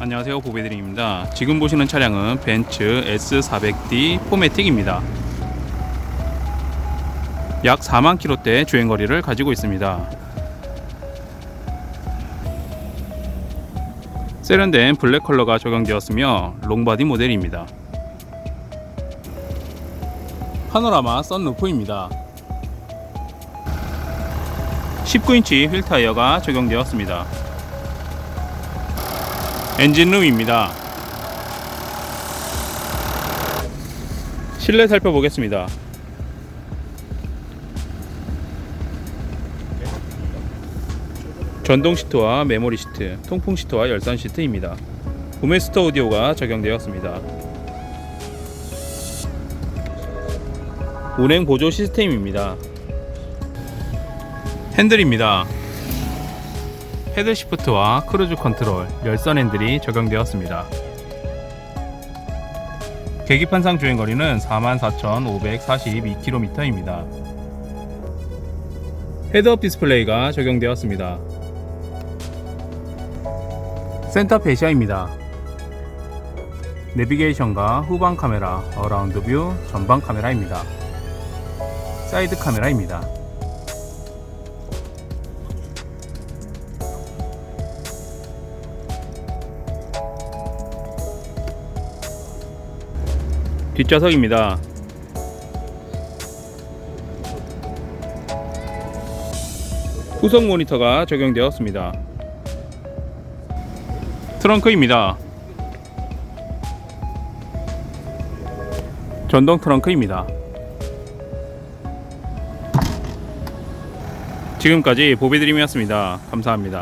안녕하세요. 보배드림입니다. 지금 보시는 차량은 벤츠 S400D 포매틱입니다. 약 4만 킬로대 주행거리를 가지고 있습니다. 세련된 블랙 컬러가 적용되었으며 롱바디 모델입니다. 파노라마 썬루프입니다. 19인치 휠 타이어가 적용되었습니다 엔진룸입니다. 실내 살펴보겠습니다. 전동 시트와 메모리 시트, 통풍 시트와 열선 시트입니다. 구매스터 오디오가 적용되었습니다. 운행 보조 시스템입니다. 핸들입니다. 헤드 시프트와 크루즈 컨트롤, 열선 핸들이 적용되었습니다. 계기판상 주행거리는 44,542km입니다. 헤드업 디스플레이가 적용되었습니다. 센터 페시아입니다. 내비게이션과 후방 카메라, 어라운드 뷰, 전방 카메라입니다. 사이드 카메라입니다. 뒷좌석입니다. 후속 모니터가 적용되었습니다. 트렁크입니다. 전동 트렁크입니다. 지금까지 보비드림이었습니다. 감사합니다.